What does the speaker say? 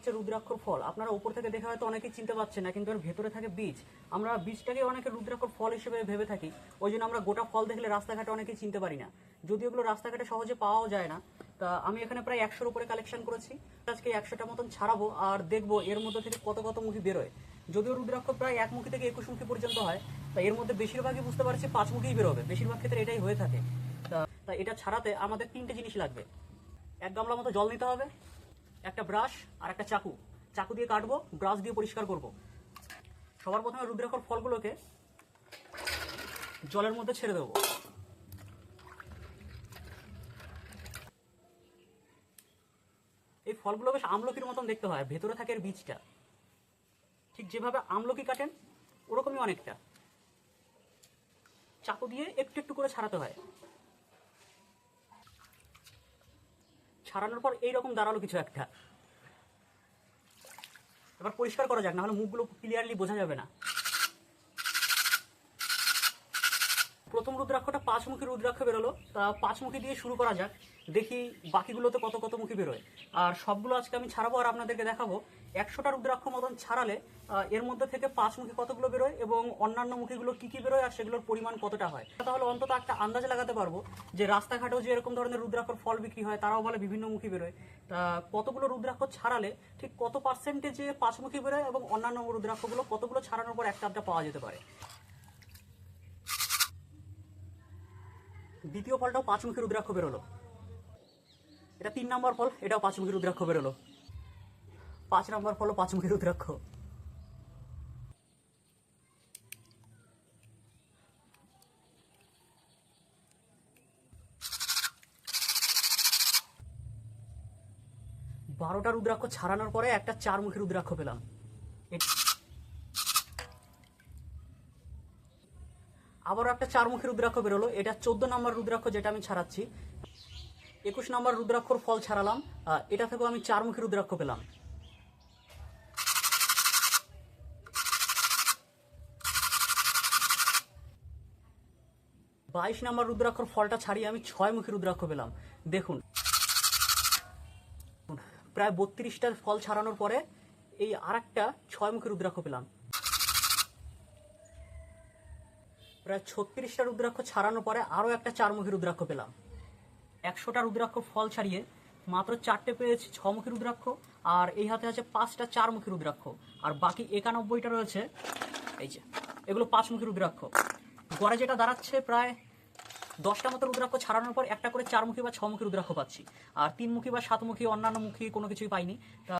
হচ্ছে রুদ্রাক্ষর ফল। আপনারা উপর থেকে দেখে হয়তো অনেকেই চিনতে পারছেন না, কিন্তু এর ভেতরে থাকে বীজ। আমরা বীজটাকে অনেকে রুদ্রাক্ষর ফল হিসেবে ভেবে থাকি। ওই জন্য আমরা গোটা ফল দেখলে রাস্তাঘাটে অনেকেই চিনতে পারি না। যদিও এগুলো রাস্তাঘাটে সহজে পাওয়াও যায় না, তা আমি এখানে প্রায় একশোর উপরে কালেকশন করেছি। আজকে একশোটা মতন ছাড়াবো আর দেখব এর মধ্যে থেকে কত কত মুখী বেরোয়। যদিও রুদ্রাক্ষ প্রায় এক মুখী থেকে একুশ মুখী পর্যন্ত হয়, তা এর মধ্যে বেশিরভাগই বুঝতে পারছি পাঁচ মুখেই বেরোবে। বেশিরভাগ ক্ষেত্রে এটাই হয়ে থাকে। তা এটা ছাড়াতে আমাদের তিনটে জিনিস লাগবে। এক গামলা মতো জল নিতে হবে। একটা ব্রাশ আর একটা চাকু। চাকু দিয়ে কাটবো ব্রাশ দিয়ে পরিষ্কার করব। সবার প্রথমে রুদ্রাক্ষর ফলগুলোকে জলের মধ্যে ছেড়ে দেবো। এই ফলগুলো বেশ আমলকির মতন দেখতে হয়, ভেতরে থাকে এর বীজটা। ঠিক যেভাবে আমলকি কাটেন, ওরকমই অনেকটা। চাকু দিয়ে একটু একটু করে ছাড়াতে হয়। ছাড়ানোর পর এইরকম দাঁড়াল কিছু একটা। এবার পরিষ্কার করা যাক না হলে মুখগুলো ক্লিয়ারলি বোঝা যাবে না। প্রথম রুদ্রাক্ষটা পাঁচমুখী রুদ্রাক্ষ বেরোলো। তা পাঁচমুখী দিয়ে শুরু করা যাক। দেখি বাকিগুলোতে কত কত মুখী বেরোয়। আর সবগুলো আজকে আমি ছাড়াবো আর আপনাদেরকে দেখাবো। একশোটা রুদ্রাক্ষ মতন ছাড়ালে এর মধ্যে থেকে পাঁচমুখী কতগুলো বেরোয় এবং অন্যান্য মুখীগুলো কী কী বেরোয় আর সেগুলোর পরিমাণ কতটা হয়। তাহলে অন্তত একটা আন্দাজ লাগাতে পারব যে রাস্তাঘাটেও যে এরকম ধরনের রুদ্রাক্ষর ফল বিক্রি হয়, তারাও বলে বিভিন্ন মুখী বেরোয়। তা কতগুলো রুদ্রাক্ষ ছাড়ালে ঠিক কত পার্সেন্টেজে পাঁচমুখী বেরোয় এবং অন্যান্য রুদ্রাক্ষগুলো কতগুলো ছাড়ানোর পর একটা আধটা পাওয়া যেতে পারে। দ্বিতীয় ফলটাও পাঁচমুখী রুদ্রাক্ষ বেরোলো। এটা তিন নম্বর ফল, এটাও পাঁচমুখী রুদ্রাক্ষ বেরোলো। পাঁচ নম্বর ফলও পাঁচমুখী রুদ্রাক্ষ বারোটা রুদ্রাক্ষ ছাড়ানোর পরে একটা চারমুখী রুদ্রাক্ষ পেলাম। আবারও একটা চারমুখী রুদ্রাক্ষ বেরোলো। এটা চোদ্দ নম্বর রুদ্রাক্ষ যেটা আমি ছাড়াচ্ছি। একুশ নম্বর রুদ্রাক্ষর ফল ছাড়ালাম। এটা থেকেও আমি চারমুখী রুদ্রাক্ষ পেলাম। বাইশ নম্বর রুদ্রাক্ষর ফলটা ছাড়িয়ে আমি ছয় মুখী রুদ্রাক্ষ পেলাম। দেখুন। প্রায় বত্রিশটা ফল ছাড়ানোর পরে এই আর একটা ছয় মুখী রুদ্রাক্ষ পেলাম। প্রায় ছত্রিশটা রুদ্রাক্ষ ছাড়ানোর পরে আরও একটা চারমুখী রুদ্রাক্ষ পেলাম। একশোটা রুদ্রাক্ষ ফল ছাড়িয়ে মাত্র চারটে পেয়েছি ছমুখী রুদ্রাক্ষ, আর এই হাতে আছে পাঁচটা চারমুখী রুদ্রাক্ষ। আর বাকি একানব্বইটা রয়েছে, এই যে, এগুলো পাঁচমুখী রুদ্রাক্ষ। গড়ে যেটা দাঁড়াচ্ছে প্রায় দশটা মতো রুদ্রাক্ষ ছাড়ানোর পর একটা করে চারমুখী বা ছমুখী রুদ্রাক্ষ পাচ্ছি। আর তিনমুখী বা সাতমুখী, অন্যান্য মুখী কোনো কিছুই পাইনি।